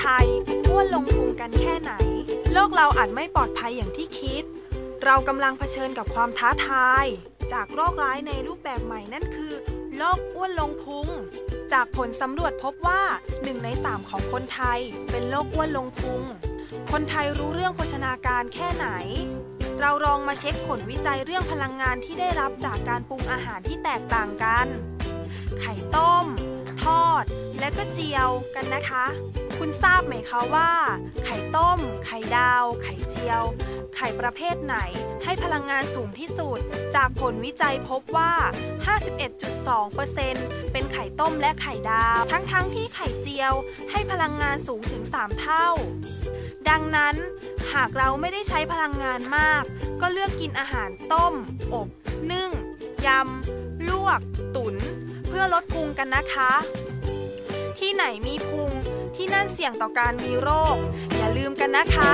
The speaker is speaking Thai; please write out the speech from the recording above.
ไทยอ้วนลงพุงกันแค่ไหน โลกเราอาจไม่ปลอดภัยอย่างที่คิด เรากำลังเผชิญกับความท้าทาย จากโรคร้ายในรูปแบบใหม่นั่นคือโรคอ้วนลงพุง จากผลสำรวจพบว่า 1 ใน 3 ของคนไทย เป็นโรคอ้วนลงพุง คนไทยรู้เรื่องโภชนาการแค่ไหน เราลองมาเช็คผลวิจัยเรื่องพลังงานที่ได้รับจากการปรุงอาหารที่แตกต่างกัน ไข่ต้ม และก็เจียวกันนะคะ คุณทราบไหมคะว่า ไข่ต้ม ไข่ดาว ไข่เจียว ไข่ประเภทไหนให้พลังงานสูงที่สุด จากผลวิจัยพบว่า 51.2%เป็นไข่ต้มและไข่ดาว ทั้งๆทที่ไข่เจียวให้พลังงานสูงถึง 3 เท่า ดังนั้นหากเราไม่ได้ใช้พลังงานมาก ก็เลือกกินอาหารต้ม อบ นึ่ง ยำ ลวก ตุ๋นเพื่อลดพุงกันนะคะ ที่ไหนมีพุงที่นั่นเสี่ยงต่อการมีโรค อย่าลืมกันนะคะ